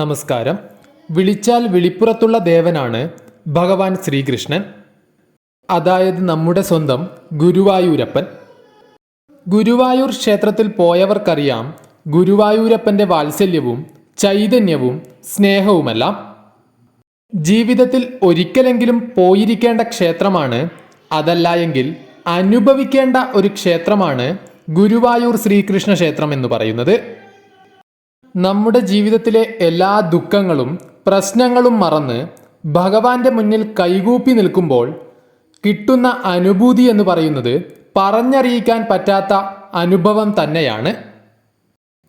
നമസ്കാരം. വിളിച്ചാൽ വിളിപ്പുറത്തുള്ള ദേവനാണ് ഭഗവാൻ ശ്രീകൃഷ്ണൻ. അതായത് നമ്മുടെ സ്വന്തം ഗുരുവായൂരപ്പൻ. ഗുരുവായൂർ ക്ഷേത്രത്തിൽ പോയവർക്കറിയാം ഗുരുവായൂരപ്പന്റെ വാത്സല്യവും ചൈതന്യവും സ്നേഹവുമെല്ലാം. ജീവിതത്തിൽ ഒരിക്കലെങ്കിലും പോയിരിക്കേണ്ട ക്ഷേത്രമാണ് അതല്ല എങ്കിൽ അനുഭവിക്കേണ്ട ഒരു ക്ഷേത്രമാണ് ഗുരുവായൂർ ശ്രീകൃഷ്ണ ക്ഷേത്രം എന്ന് പറയുന്നത്. നമ്മുടെ ജീവിതത്തിലെ എല്ലാ ദുഃഖങ്ങളും പ്രശ്നങ്ങളും മറന്ന് ഭഗവാന്റെ മുന്നിൽ കൈകൂപ്പി നിൽക്കുമ്പോൾ കിട്ടുന്ന അനുഭൂതി എന്ന് പറയുന്നത് പറഞ്ഞറിയിക്കാൻ പറ്റാത്ത അനുഭവം തന്നെയാണ്.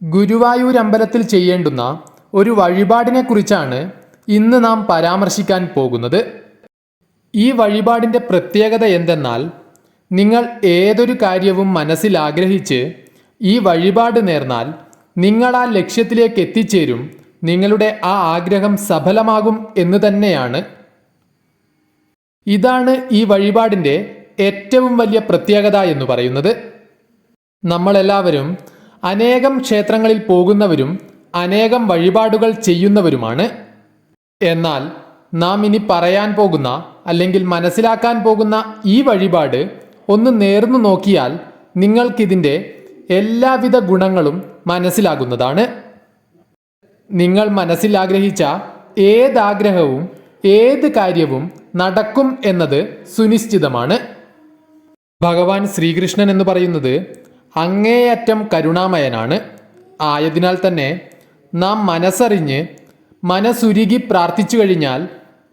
ഗുരുവായൂർ അമ്പലത്തിൽ ചെയ്യേണ്ടുന്ന ഒരു വഴിപാടിനെ കുറിച്ചാണ് ഇന്ന് നാം പരാമർശിക്കാൻ പോകുന്നത്. ഈ വഴിപാടിന്റെ പ്രത്യേകത എന്തെന്നാൽ നിങ്ങൾ ഏതൊരു കാര്യവും മനസ്സിൽ ആഗ്രഹിച്ച് ഈ വഴിപാട് നേർന്നാൽ നിങ്ങൾ ആ ലക്ഷ്യത്തിലേക്ക് എത്തിച്ചേരും. നിങ്ങളുടെ ആ ആഗ്രഹം സഫലമാകും എന്ന് തന്നെയാണ്. ഇതാണ് ഈ വഴിപാടിന്റെ ഏറ്റവും വലിയ പ്രത്യേകത എന്ന് പറയുന്നത്. നമ്മളെല്ലാവരും അനേകം ക്ഷേത്രങ്ങളിൽ പോകുന്നവരും അനേകം വഴിപാടുകൾ ചെയ്യുന്നവരുമാണ്. എന്നാൽ നാം ഇനി പറയാൻ പോകുന്ന അല്ലെങ്കിൽ മനസ്സിലാക്കാൻ പോകുന്ന ഈ വഴിപാട് ഒന്ന് നേർന്നു നോക്കിയാൽ നിങ്ങൾക്കിതിന്റെ എല്ലാവിധ ഗുണങ്ങളും മനസ്സിലാകുന്നതാണ്. നിങ്ങൾ മനസ്സിൽ ആഗ്രഹിച്ച ഏതാഗ്രഹവും ഏത് കാര്യവും നടക്കും എന്നത് സുനിശ്ചിതമാണ്. ഭഗവാൻ ശ്രീകൃഷ്ണൻ എന്ന് പറയുന്നത് അങ്ങേയറ്റം കരുണാമയനാണ്. ആയതിനാൽ തന്നെ നാം മനസ്സറിഞ്ഞ് മനസ്സുരുകി പ്രാർത്ഥിച്ചു കഴിഞ്ഞാൽ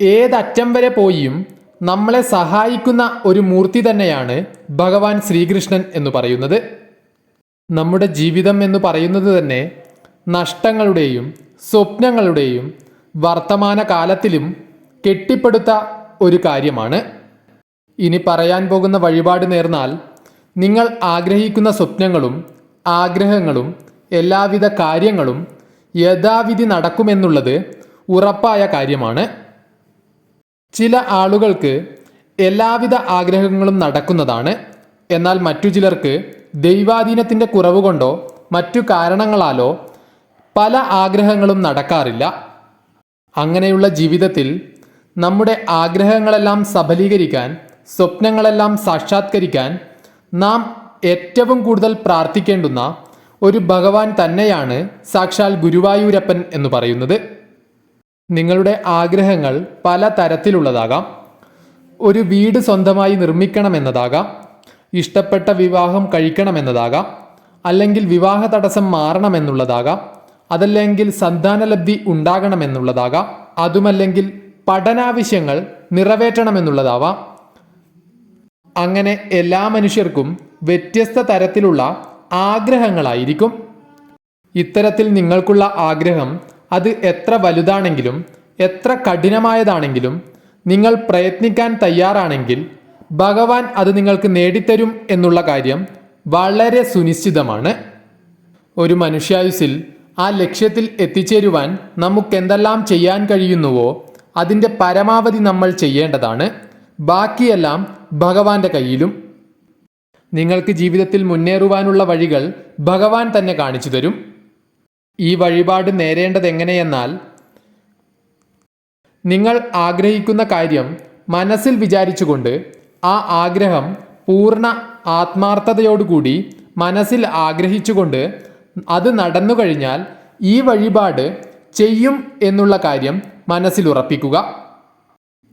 ഏതറ്റം വരെ പോയും നമ്മളെ സഹായിക്കുന്ന ഒരു മൂർത്തി തന്നെയാണ് ഭഗവാൻ ശ്രീകൃഷ്ണൻ എന്ന് പറയുന്നത്. നമ്മുടെ ജീവിതം എന്ന് പറയുന്നത് തന്നെ നഷ്ടങ്ങളുടെയും സ്വപ്നങ്ങളുടെയും വർത്തമാന കാലത്തിലും കെട്ടിപ്പടുത്ത ഒരു കാര്യമാണ്. ഇനി പറയാൻ പോകുന്ന വഴിപാട് നേർന്നാൽ നിങ്ങൾ ആഗ്രഹിക്കുന്ന സ്വപ്നങ്ങളും ആഗ്രഹങ്ങളും എല്ലാവിധ കാര്യങ്ങളും യഥാവിധി നടക്കുമെന്നുള്ളത് ഉറപ്പായ കാര്യമാണ്. ചില ആളുകൾക്ക് എല്ലാവിധ ആഗ്രഹങ്ങളും നടക്കുന്നതാണ്. എന്നാൽ മറ്റു ചിലർക്ക് ദൈവാധീനത്തിന്റെ കുറവ് കൊണ്ടോ മറ്റു കാരണങ്ങളാലോ പല ആഗ്രഹങ്ങളും നടക്കാറില്ല. അങ്ങനെയുള്ള ജീവിതത്തിൽ നമ്മുടെ ആഗ്രഹങ്ങളെല്ലാം സഫലീകരിക്കാൻ സ്വപ്നങ്ങളെല്ലാം സാക്ഷാത്കരിക്കാൻ നാം ഏറ്റവും കൂടുതൽ പ്രാർത്ഥിക്കേണ്ടുന്ന ഒരു ഭഗവാൻ തന്നെയാണ് സാക്ഷാൽ ഗുരുവായൂരപ്പൻ എന്ന് പറയുന്നത്. നിങ്ങളുടെ ആഗ്രഹങ്ങൾ പല തരത്തിലുള്ളതാകാം. ഒരു വീട് സ്വന്തമായി നിർമ്മിക്കണമെന്നതാകാം. ഇഷ്ടപ്പെട്ട വിവാഹം കഴിക്കണമെന്നതാകാം അല്ലെങ്കിൽ വിവാഹ തടസ്സം മാറണമെന്നുള്ളതാകാം അതല്ലെങ്കിൽ സന്താനലബ്ധി ഉണ്ടാകണമെന്നുള്ളതാകാം അതുമല്ലെങ്കിൽ പഠനാവശ്യങ്ങൾ നിറവേറ്റണമെന്നുള്ളതാവാം. അങ്ങനെ എല്ലാ മനുഷ്യർക്കും വ്യത്യസ്ത തരത്തിലുള്ള ആഗ്രഹങ്ങളായിരിക്കും. ഇത്തരത്തിൽ നിങ്ങൾക്കുള്ള ആഗ്രഹം അത് എത്ര വലുതാണെങ്കിലും എത്ര കഠിനമായതാണെങ്കിലും നിങ്ങൾ പ്രയത്നിക്കാൻ തയ്യാറാണെങ്കിൽ ഭഗവാൻ അത് നിങ്ങൾക്ക് നേടിത്തരും എന്നുള്ള കാര്യം വളരെ സുനിശ്ചിതമാണ്. ഒരു മനുഷ്യായുസിൽ ആ ലക്ഷ്യത്തിൽ എത്തിച്ചേരുവാൻ നമുക്കെന്തെല്ലാം ചെയ്യാൻ കഴിയുന്നുവോ അതിന്റെ പരമാവധി നമ്മൾ ചെയ്യേണ്ടതാണ്. ബാക്കിയെല്ലാം ഭഗവാന്റെ കയ്യിലും. നിങ്ങൾക്ക് ജീവിതത്തിൽ മുന്നേറുവാനുള്ള വഴികൾ ഭഗവാൻ തന്നെ കാണിച്ചു തരും. ഈ വഴിപാട് നേരേണ്ടത് എങ്ങനെയെന്നാൽ നിങ്ങൾ ആഗ്രഹിക്കുന്ന കാര്യം മനസ്സിൽ വിചാരിച്ചുകൊണ്ട് ആ ആഗ്രഹം പൂർണ ആത്മാർത്ഥതയോടുകൂടി മനസ്സിൽ ആഗ്രഹിച്ചുകൊണ്ട് അത് നടന്നു കഴിഞ്ഞാൽ ഈ വഴിപാട് ചെയ്യും എന്നുള്ള കാര്യം മനസ്സിൽ ഉറപ്പിക്കുക.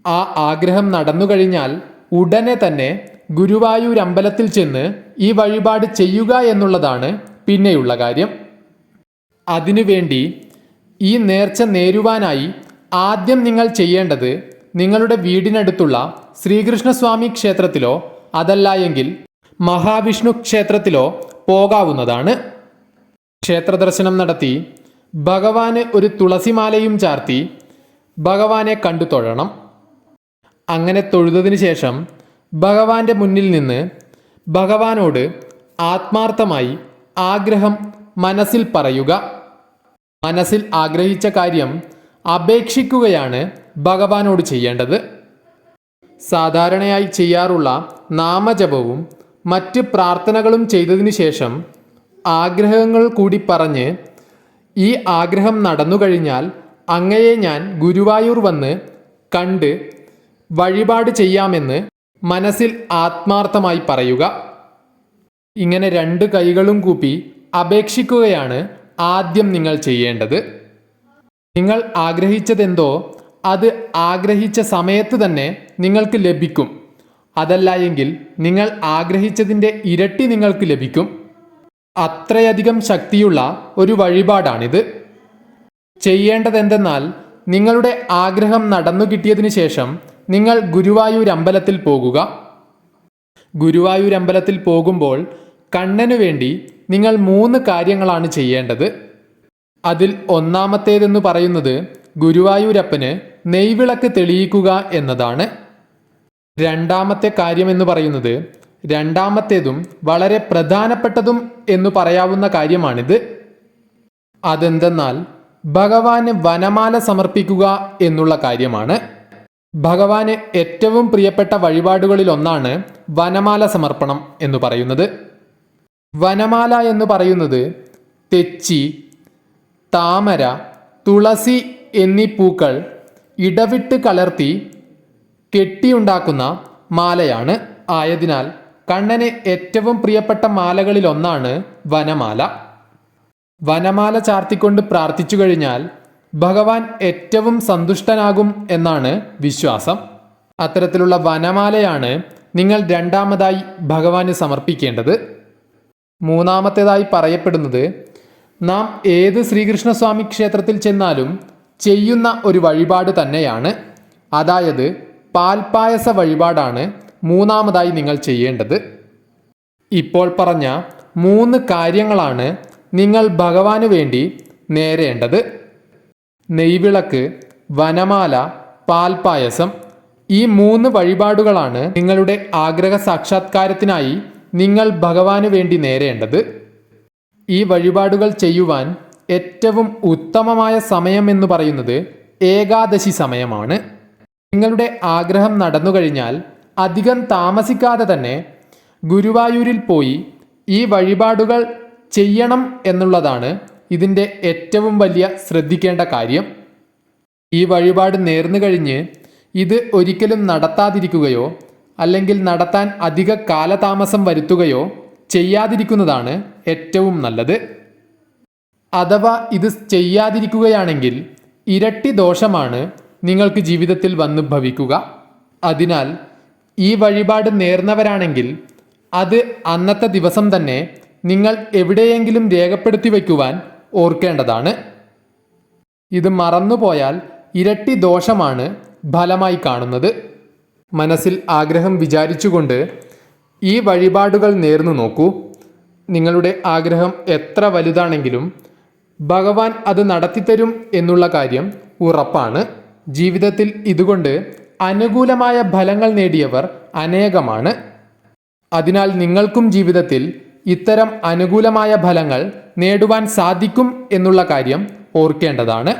ആ ആഗ്രഹം നടന്നു കഴിഞ്ഞാൽ ഉടനെ തന്നെ ഗുരുവായൂർ അമ്പലത്തിൽ ചെന്ന് ഈ വഴിപാട് ചെയ്യുക എന്നുള്ളതാണ് പിന്നെയുള്ള കാര്യം. അതിനുവേണ്ടി ഈ നേർച്ച നേരുവാനായി ആദ്യം നിങ്ങൾ ചെയ്യേണ്ടത് നിങ്ങളുടെ വീടിനടുത്തുള്ള ശ്രീകൃഷ്ണസ്വാമി ക്ഷേത്രത്തിലോ അതല്ല എങ്കിൽ മഹാവിഷ്ണു ക്ഷേത്രത്തിലോ പോകാവുന്നതാണ്. ക്ഷേത്രദർശനം നടത്തി ഭഗവാന് ഒരു തുളസിമാലയും ചാർത്തി ഭഗവാനെ കണ്ടു തൊഴണം. അങ്ങനെ തൊഴുതതിനു ശേഷം ഭഗവാന്റെ മുന്നിൽ നിന്ന് ഭഗവാനോട് ആത്മാർത്ഥമായി ആഗ്രഹം മനസ്സിൽ പറയുക. മനസ്സിൽ ആഗ്രഹിച്ച കാര്യം അപേക്ഷിക്കുകയാണ് ഭഗവാനോട് ചെയ്യേണ്ടത്. സാധാരണയായി ചെയ്യാറുള്ള നാമജപവും മറ്റ് പ്രാർത്ഥനകളും ചെയ്തതിനു ശേഷം ആഗ്രഹങ്ങൾ കൂടി പറഞ്ഞ് ഈ ആഗ്രഹം നടന്നു കഴിഞ്ഞാൽ അങ്ങയെ ഞാൻ ഗുരുവായൂർ വന്ന് കണ്ട് വഴിപാട് ചെയ്യാമെന്ന് മനസ്സിൽ ആത്മാർത്ഥമായി പറയുക. ഇങ്ങനെ രണ്ട് കൈകളും കൂപ്പി അപേക്ഷിക്കുകയാണ് ആദ്യം നിങ്ങൾ ചെയ്യേണ്ടത്. നിങ്ങൾ ആഗ്രഹിച്ചതെന്തോ അത് ആഗ്രഹിച്ച സമയത്ത് തന്നെ നിങ്ങൾക്ക് ലഭിക്കും. അതല്ല എങ്കിൽ നിങ്ങൾ ആഗ്രഹിച്ചതിന്റെ ഇരട്ടി നിങ്ങൾക്ക് ലഭിക്കും. അത്രയധികം ശക്തിയുള്ള ഒരു വഴിപാടാണിത്. ചെയ്യേണ്ടതെന്തെന്നാൽ നിങ്ങളുടെ ആഗ്രഹം നടന്നു കിട്ടിയതിനു ശേഷം നിങ്ങൾ ഗുരുവായൂർ അമ്പലത്തിൽ പോകുക. ഗുരുവായൂർ അമ്പലത്തിൽ പോകുമ്പോൾ കണ്ണനു വേണ്ടി നിങ്ങൾ മൂന്ന് കാര്യങ്ങളാണ് ചെയ്യേണ്ടത്. അതിൽ ഒന്നാമത്തേതെന്ന് പറയുന്നത് ഗുരുവായൂരപ്പന് നെയ്വിളക്ക് തെളിയിക്കുക എന്നതാണ്. രണ്ടാമത്തെ കാര്യമെന്ന് പറയുന്നത് രണ്ടാമത്തേതും വളരെ പ്രധാനപ്പെട്ടതും എന്ന് പറയാവുന്ന കാര്യമാണിത്. അതെന്തെന്നാൽ ഭഗവാന് വനമാല സമർപ്പിക്കുക എന്നുള്ള കാര്യമാണ്. ഭഗവാന് ഏറ്റവും പ്രിയപ്പെട്ട വഴിപാടുകളിൽ ഒന്നാണ് വനമാല സമർപ്പണം എന്ന് പറയുന്നത്. വനമാല എന്ന് പറയുന്നത് തെച്ചി താമര തുളസി എന്നീ പൂക്കൾ ഇടവിട്ട് കലർത്തി കെട്ടിയുണ്ടാക്കുന്ന മാലയാണ് ആയതിനാൽ കണ്ണന് ഏറ്റവും പ്രിയപ്പെട്ട മാലകളിലൊന്നാണ് വനമാല. വനമാല ചാർത്തിക്കൊണ്ട് പ്രാർത്ഥിച്ചു കഴിഞ്ഞാൽ ഭഗവാൻ ഏറ്റവും സന്തുഷ്ടനാകും എന്നാണ് വിശ്വാസം. അത്തരത്തിലുള്ള വനമാലയാണ് നിങ്ങൾ രണ്ടാമതായി ഭഗവാന് സമർപ്പിക്കേണ്ടത്. മൂന്നാമത്തേതായി പറയപ്പെടുന്നത് നാം ഏത് ശ്രീകൃഷ്ണസ്വാമി ക്ഷേത്രത്തിൽ ചെന്നാലും ചെയ്യുന്ന ഒരു വഴിപാട് തന്നെയാണ്. അതായത് പാൽപായസ വഴിപാടാണ് മൂന്നാമതായി നിങ്ങൾ ചെയ്യേണ്ടത്. ഇപ്പോൾ പറഞ്ഞ മൂന്ന് കാര്യങ്ങളാണ് നിങ്ങൾ ഭഗവാന് വേണ്ടി നേരേണ്ടത്. നെയ്വിളക്ക് വനമാല പാൽപായസം ഈ മൂന്ന് വഴിപാടുകളാണ് നിങ്ങളുടെ ആഗ്രഹ സാക്ഷാത്കാരത്തിനായി നിങ്ങൾ ഭഗവാന് വേണ്ടി നേരേണ്ടത്. ഈ വഴിപാടുകൾ ചെയ്യുവാൻ ഏറ്റവും ഉത്തമമായ സമയം എന്ന് പറയുന്നത് ഏകാദശി സമയമാണ്. നിങ്ങളുടെ ആഗ്രഹം നടന്നു കഴിഞ്ഞാൽ അധികം താമസിക്കാതെ തന്നെ ഗുരുവായൂരിൽ പോയി ഈ വഴിപാടുകൾ ചെയ്യണം എന്നുള്ളതാണ് ഇതിന്റെ ഏറ്റവും വലിയ ശ്രദ്ധിക്കേണ്ട കാര്യം. ഈ വഴിപാട് നേർന്നു കഴിഞ്ഞ് ഇത് ഒരിക്കലും നടത്താതിരിക്കുകയോ അല്ലെങ്കിൽ നടത്താൻ അധിക കാലതാമസം വരുത്തുകയോ ചെയ്യാതിരിക്കുന്നതാണ് ഏറ്റവും നല്ലത്. അഥവാ ഇത് ചെയ്യാതിരിക്കുകയാണെങ്കിൽ ഇരട്ടി ദോഷമാണ് നിങ്ങൾക്ക് ജീവിതത്തിൽ വന്ന് ഭവിക്കുക. അതിനാൽ ഈ വഴിപാട് നേർന്നവരാണെങ്കിൽ അത് അന്നത്തെ ദിവസം തന്നെ നിങ്ങൾ എവിടെയെങ്കിലും രേഖപ്പെടുത്തി വയ്ക്കുവാൻ ഓർക്കേണ്ടതാണ്. ഇത് മറന്നുപോയാൽ ഇരട്ടി ദോഷമാണ് ഫലമായി കാണുന്നത്. മനസ്സിൽ ആഗ്രഹം വിചാരിച്ചുകൊണ്ട് ഈ വഴിപാടുകൾ നേർന്നു നോക്കൂ. നിങ്ങളുടെ ആഗ്രഹം എത്ര വലുതാണെങ്കിലും ഭഗവാൻ അത് നടത്തിത്തരും എന്നുള്ള കാര്യം ഉറപ്പാണ്. ജീവിതത്തിൽ ഇതുകൊണ്ട് അനുകൂലമായ ഫലങ്ങൾ നേടിയവർ അനേകമാണ്. അതിനാൽ നിങ്ങൾക്കും ജീവിതത്തിൽ ഇത്തരം അനുകൂലമായ ഫലങ്ങൾ നേടുവാൻ സാധിക്കും എന്നുള്ള കാര്യം ഓർക്കേണ്ടതാണ്.